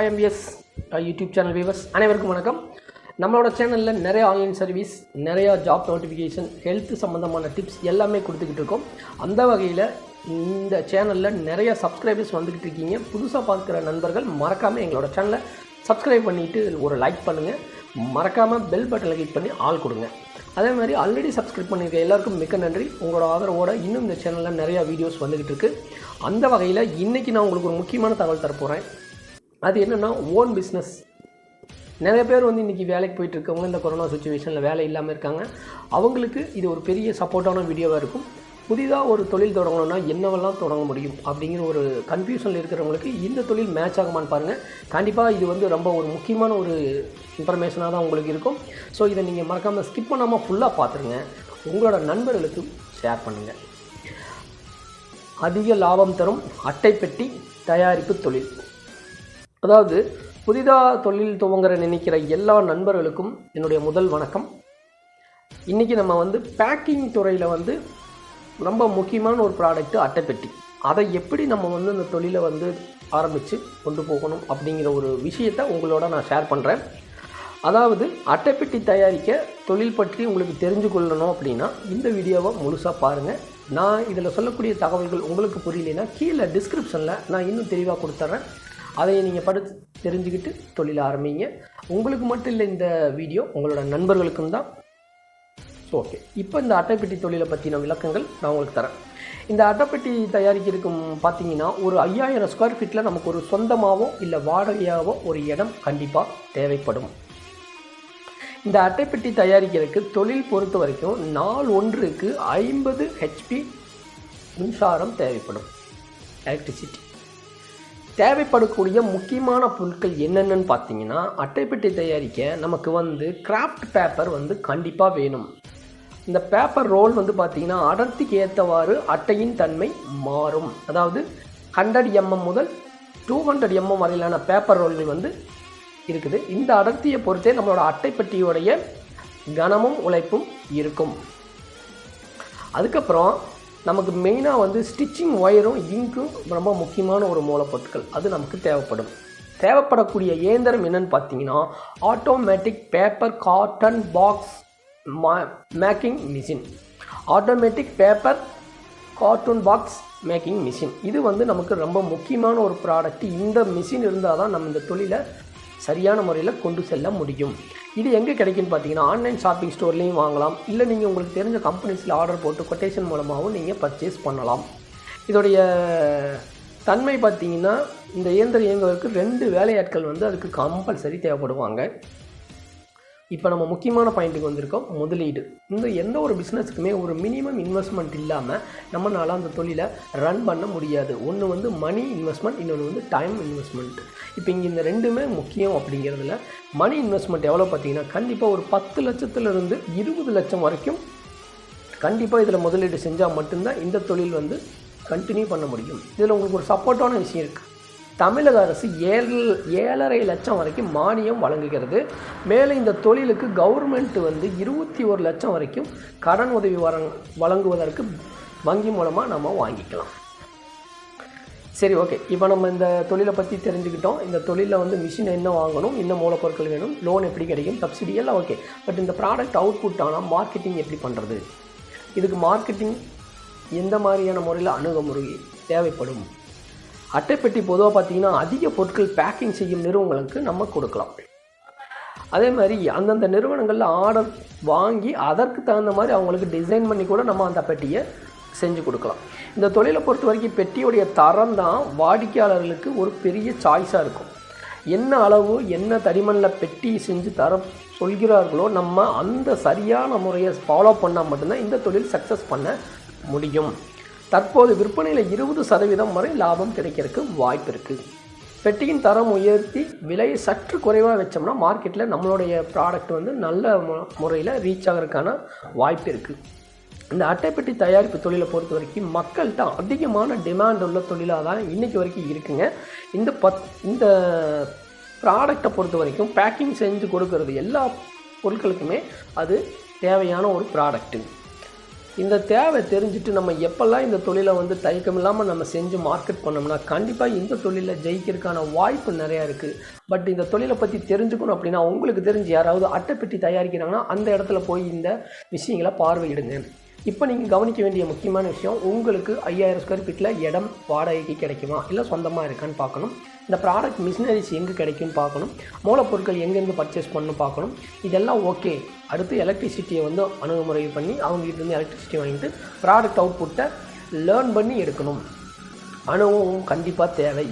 IMPS YouTube channel viewers அனைவருக்கும் வணக்கம். நம்மளோட சேனலில் நிறைய ஆன்லைன் சர்வீஸ் நிறையா ஜாப் நோட்டிஃபிகேஷன் ஹெல்த் சம்மந்தமான டிப்ஸ் எல்லாமே கொடுத்துக்கிட்டு இருக்கோம். அந்த வகையில் இந்த சேனலில் நிறைய சப்ஸ்கிரைபர்ஸ் வந்துக்கிட்டு இருக்கீங்க. புதுசாக பார்க்குற நண்பர்கள் மறக்காமல் எங்களோட சேனலை சப்ஸ்கிரைப் பண்ணிவிட்டு ஒரு லைக் பண்ணுங்கள் மறக்காமல் பெல் பட்டனை கிளிக் பண்ணி ஆள் கொடுங்க. அதே மாதிரி ஆல்ரெடி சப்ஸ்கிரைப் பண்ணியிருக்க எல்லாருக்கும் மிக்க நன்றி. உங்களோட ஆதரவோட இன்னும் இந்த சேனலில் நிறையா வீடியோஸ் வந்துக்கிட்டு இருக்குது அந்த வகையில் இன்றைக்கி நான் உங்களுக்கு ஒரு முக்கியமான தகவல் தரப்போகிறேன் அது என்னென்னா ஓன் பிஸ்னஸ் நிறைய பேர் வந்து இன்றைக்கி வேலைக்கு போயிட்டு இருக்கவங்க இந்த கொரோனா சுச்சுவேஷனில் வேலை இல்லாமல் இருக்காங்க. அவங்களுக்கு இது ஒரு பெரிய சப்போர்ட்டான வீடியோவாக இருக்கும். புதிதாக ஒரு தொழில் தொடங்கணும்னா என்னவெல்லாம் தொடங்க முடியும் அப்படிங்கிற ஒரு கன்ஃபியூஷனில் இருக்கிறவங்களுக்கு இந்த தொழில் மேட்ச் ஆகுமான்னு பாருங்கள் கண்டிப்பாக இது வந்து ரொம்ப ஒரு முக்கியமான ஒரு இன்ஃபர்மேஷனாக தான் உங்களுக்கு இருக்கும். ஸோ இதை நீங்கள் மறக்காமல் ஸ்கிப் பண்ணாமல் ஃபுல்லாக பார்த்துருங்க உங்களோட நண்பர்களுக்கு ஷேர் பண்ணுங்கள் அதிக லாபம் தரும் அட்டைப்பெட்டி தயாரிப்பு தொழில். அதாவது புதிதாக தொழில் துவங்குற நினைக்கிற எல்லா நண்பர்களுக்கும் என்னுடைய முதல் வணக்கம். இன்றைக்கி நம்ம வந்து பேக்கிங் துறையில் வந்து ரொம்ப முக்கியமான ஒரு ப்ராடக்ட்டு அட்டைப்பெட்டி. அதை எப்படி நம்ம வந்து இந்த தொழிலை வந்து ஆரம்பித்து கொண்டு போகணும் அப்படிங்கிற ஒரு விஷயத்தை உங்களோட நான் ஷேர் பண்ணுறேன் அதாவது அட்டைப்பெட்டி தயாரிக்க தொழில் பற்றி உங்களுக்கு தெரிஞ்சு கொள்ளணும் அப்படின்னா இந்த வீடியோவை முழுசாக பாருங்கள் நான் இதில் சொல்லக்கூடிய தகவல்கள் உங்களுக்கு புரியலைன்னா கீழே டிஸ்கிரிப்ஷனில் நான் இன்னும் தெளிவாக கொடுத்துட்றேன் அதை நீங்கள் படித்து தெரிஞ்சுக்கிட்டு தொழில் ஆரம்பிங்க. உங்களுக்கு மட்டும் இல்லை இந்த வீடியோ உங்களோட நண்பர்களுக்கும் தான். ஸோ ஓகே இப்போ இந்த அட்டைப்பெட்டி தொழிலை பற்றின விளக்கங்கள் நான் உங்களுக்கு தரேன். இந்த அட்டைப்பெட்டி தயாரிக்கிறதுக்கும் பார்த்தீங்கன்னா ஒரு ஐயாயிரம் ஸ்கொயர் ஃபீட்டில் நமக்கு ஒரு சொந்தமாகவோ இல்லை வாடகையாகவோ ஒரு இடம் கண்டிப்பாக தேவைப்படும். இந்த அட்டைப்பெட்டி தயாரிக்கிறதுக்கு தொழில் பொறுத்த வரைக்கும் நாள் ஒன்றுக்கு ஐம்பது ஹெச்பி மின்சாரம் தேவைப்படும். எலக்ட்ரிசிட்டி தேவைப்படக்கூடிய முக்கியமான பொருட்கள் என்னென்னு பார்த்தீங்கன்னா அட்டைப்பெட்டி தயாரிக்க நமக்கு வந்து கிராஃப்ட் பேப்பர் வந்து கண்டிப்பாக வேணும். இந்த பேப்பர் ரோல் வந்து பார்த்தீங்கன்னா அடர்த்திக்கு ஏற்றவாறு அட்டையின் தன்மை மாறும். அதாவது ஹண்ட்ரட் எம்எம் முதல் டூ ஹண்ட்ரட் எம்எம் வரையிலான பேப்பர் ரோல்கள் வந்து இருக்குது. இந்த அடர்த்தியை பொறுத்தே நம்மளோட அட்டைப்பெட்டியோடைய கனமும் உழைப்பும் இருக்கும். அதுக்கப்புறம் நமக்கு மெயினாக வந்து ஸ்டிச்சிங் ஒயரும் இங்கும் ரொம்ப முக்கியமான ஒரு மூலப்பொருட்கள். அது நமக்கு தேவைப்படும். தேவைப்படக்கூடிய இயந்திரம் என்னன்னு பார்த்தீங்கன்னா ஆட்டோமேட்டிக் பேப்பர் காட்டன் பாக்ஸ் மா making machine automatic paper carton box making machine இது வந்து நமக்கு ரொம்ப முக்கியமான ஒரு ப்ராடக்ட் இந்த மிஷின் இருந்தால் தான் நம்ம இந்த தொழிலை சரியான முறையில் கொண்டு செல்ல முடியும். இது எங்கே கிடைக்குன்னு பார்த்தீங்கன்னா ஆன்லைன் ஷாப்பிங் ஸ்டோர்லேயும் வாங்கலாம். இல்லை நீங்கள் உங்களுக்கு தெரிஞ்ச கம்பெனிஸில் ஆர்டர் போட்டு கொட்டேஷன் மூலமாகவும் நீங்கள் பர்ச்சேஸ் பண்ணலாம். இதோடைய தன்மை பார்த்தீங்கன்னா இந்த இயந்திரம் இயங்குவதற்கு ரெண்டு வேலையாட்கள் வந்து அதுக்கு கம்பல்சரி தேவைப்படுவாங்க. இப்போ நம்ம முக்கியமான பாயிண்ட்டுக்கு வந்திருக்கோம் முதலீடு. இந்த எந்த ஒரு பிஸ்னஸுக்குமே ஒரு மினிமம் இன்வெஸ்ட்மெண்ட் இல்லாமல் நம்மளால் அந்த தொழிலை ரன் பண்ண முடியாது. ஒன்று வந்து மணி இன்வெஸ்ட்மெண்ட் இன்னொன்று வந்து டைம் இன்வெஸ்ட்மெண்ட் இப்போ இங்கே இந்த ரெண்டுமே முக்கியம் அப்படிங்கிறதுல மணி இன்வெஸ்ட்மெண்ட் எவ்வளோ பார்த்தீங்கன்னா கண்டிப்பாக ஒரு பத்து லட்சத்துலேருந்து இருபது லட்சம் வரைக்கும் கண்டிப்பாக இதில் முதலீடு செஞ்சால் மட்டும்தான் இந்த தொழில் வந்து கண்டினியூ பண்ண முடியும். இதில் உங்களுக்கு ஒரு சப்போர்ட்டான விஷயம் இருக்குது தமிழக அரசு ஏழு ஏழரை லட்சம் வரைக்கும் மானியம் வழங்குகிறது. மேலும் இந்த தொழிலுக்கு கவர்மெண்ட் வந்து இருபத்தி ஒரு லட்சம் வரைக்கும் கடன் உதவி வர வழங்குவதற்கு வங்கி மூலமாக நம்ம வாங்கிக்கலாம். சரி ஓகே இப்போ நம்ம இந்த தொழிலை பற்றி தெரிஞ்சுக்கிட்டோம். இந்த தொழிலில் வந்து மிஷின் என்ன வாங்கணும் என்ன மூலப்பொருட்கள் வேணும் லோன் எப்படி கிடைக்கும் சப்சிடி எல்லாம் ஓகே பட் இந்த ப்ராடக்ட் அவுட்புட் ஆனால் மார்க்கெட்டிங் எப்படி பண்ணுறது இதுக்கு மார்க்கெட்டிங் எந்த மாதிரியான முறையில் அணுகுமுறை தேவைப்படும்? அட்டைப்பெட்டி பொதுவாக பார்த்தீங்கன்னா அதிக பொருட்கள் பேக்கிங் செய்யும் நிறுவனங்களுக்கு நம்ம கொடுக்கலாம். அதே மாதிரி அந்தந்த நிறுவனங்களில் ஆர்டர் வாங்கி அதற்கு தகுந்த மாதிரி அவங்களுக்கு டிசைன் பண்ணி கூட நம்ம அந்த பெட்டியை செஞ்சு கொடுக்கலாம். இந்த தொழிலை பொறுத்த வரைக்கும் பெட்டியுடைய தரம் தான் வாடிக்கையாளர்களுக்கு ஒரு பெரிய சாய்ஸாக இருக்கும். என்ன அளவு என்ன தடிமனில் பெட்டி செஞ்சு தர சொல்கிறார்களோ நம்ம அந்த சரியான முறையை ஃபாலோ பண்ணால் மட்டும்தான் இந்த தொழில் சக்ஸஸ் பண்ண முடியும். தற்போது விற்பனையில் இருபது சதவீதம் வரை லாபம் கிடைக்கிறதுக்கு வாய்ப்பு இருக்குது பெட்டியின் தரம் உயர்த்தி விலையை சற்று குறைவாக வச்சோம்னா மார்க்கெட்டில் நம்மளுடைய ப்ராடக்ட் வந்து நல்ல முறையில் ரீச் ஆகிறதுக்கான வாய்ப்பு இருக்குது இந்த அட்டைப்பெட்டி தயாரிப்பு தொழிலை பொறுத்த வரைக்கும் மக்கள்கிட்ட அதிகமான டிமாண்ட் உள்ள தொழிலாக தான் இன்றைக்கி வரைக்கும் இருக்குங்க. இந்த பத் இந்த ப்ராடக்டை பொறுத்த வரைக்கும் பேக்கிங் செஞ்சு கொடுக்கறது எல்லா பொருட்களுக்குமே அது தேவையான ஒரு ப்ராடக்ட்டு இந்த தேவை தெரிஞ்சுட்டு நம்ம எப்போல்லாம் இந்த தொழிலை வந்து தயக்கம் இல்லாமல் நம்ம செஞ்சு மார்க்கெட் பண்ணோம்னா கண்டிப்பாக இந்த தொழிலில் ஜெயிக்கிறதுக்கான வாய்ப்பு நிறையா இருக்குது பட் இந்த தொழிலை பற்றி தெரிஞ்சுக்கணும் அப்படின்னா உங்களுக்கு தெரிஞ்சு யாராவது அட்டைப்பெட்டி தயாரிக்கிறாங்கன்னா அந்த இடத்துல போய் இந்த விஷயங்களை பார்வையிடுங்க. இப்போ நீங்கள் கவனிக்க வேண்டிய முக்கியமான விஷயம் உங்களுக்கு ஐயாயிரம் ஸ்கொயர் ஃபீட்டில் இடம் வாடகைக்கு கிடைக்குமா? இல்லை சொந்தமாக இருக்கான்னு பார்க்கணும். இந்த ப்ராடக்ட் மிஷினரிஸ் எங்கே கிடைக்கும்னு பார்க்கணும். மூலப்பொருட்கள் எங்கெங்கே பர்ச்சேஸ் பண்ணணும் பார்க்கணும். இதெல்லாம் ஓகே அடுத்து எலக்ட்ரிசிட்டியை வந்து அணுகுமுறை பண்ணி அவங்ககிட்ட இருந்து எலக்ட்ரிசிட்டி வாங்கிட்டு ப்ராடக்ட் அவுட்புட்டை லேர்ன் பண்ணி எடுக்கணும். அனுபவம் கண்டிப்பாக தேவை.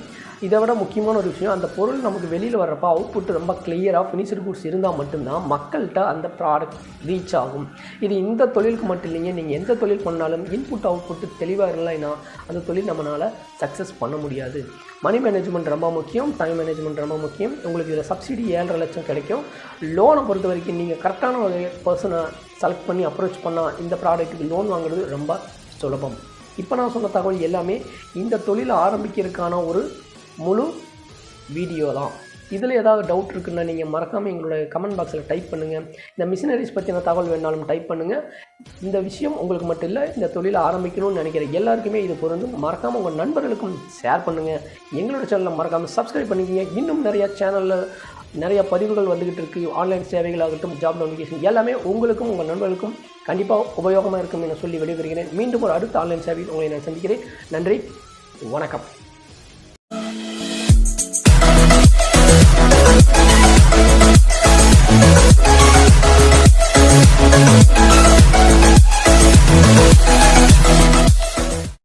இதை விட முக்கியமான ஒரு விஷயம் அந்த பொருள் நமக்கு வெளியில் வர்றப்ப அவுட்புட் ரொம்ப கிளியராக ஃபினிஷ்டு குட்ஸ் இருந்தால் மட்டும்தான் மக்கள்கிட்ட அந்த ப்ராடக்ட் ரீச் ஆகும். இது இந்த தொழிலுக்கு மட்டும் இல்லைங்க. நீங்கள் எந்த தொழில் பண்ணாலும் இன்புட் அவுட்புட் தெளிவாக இல்லைன்னா அந்த தொழில் நம்மளால் சக்ஸஸ் பண்ண முடியாது. மணி மேனேஜ்மெண்ட் ரொம்ப முக்கியம் டைம் மேனேஜ்மெண்ட் ரொம்ப முக்கியம். உங்களுக்கு இதில் சப்சிடி ஏழரை லட்சம் கிடைக்கும். லோனை பொறுத்த வரைக்கும் நீங்கள் கரெக்டான ஒரு பர்சனை செலக்ட் பண்ணி அப்ரோச் பண்ணால் இந்த ப்ராடக்ட்டுக்கு லோன் வாங்குறது ரொம்ப சுலபம். இப்போ நான் சொன்ன தகவல் எல்லாமே இந்த தொழிலை ஆரம்பிக்கிறதுக்கான ஒரு முழு வீடியோ தான். இதில் ஏதாவது டவுட் இருக்குன்னா நீங்கள் மறக்காமல் எங்களோட கமெண்ட் பாக்ஸில் டைப் பண்ணுங்கள் இந்த மிஷினரிஸ் பற்றின தகவல் வேணாலும் டைப் பண்ணுங்கள் இந்த விஷயம் உங்களுக்கு மட்டும் இல்லை இந்த தொழிலை ஆரம்பிக்கணும்னு நினைக்கிற எல்லாருக்குமே இது பொருந்தும். மறக்காமல் உங்கள் நண்பர்களுக்கும் ஷேர் பண்ணுங்கள் எங்களோட சேனலை மறக்காமல் சப்ஸ்கிரைப் பண்ணிக்கிங்க. இன்னும் நிறையா சேனலில் நிறைய பதிவுகள் வந்துக்கிட்டு இருக்குது ஆன்லைன் சேவைகளாகட்டும் ஜாப் நோட்டிஃபிகேஷன் எல்லாமே உங்களுக்கும் உங்கள் நண்பர்களுக்கும் கண்டிப்பாக உபயோகமாக இருக்கும் என சொல்லி விடைபெறுகிறேன். மீண்டும் ஒரு அடுத்த ஆன்லைன் சேவையில் உங்களை நான் சந்திக்கிறேன். நன்றி வணக்கம்.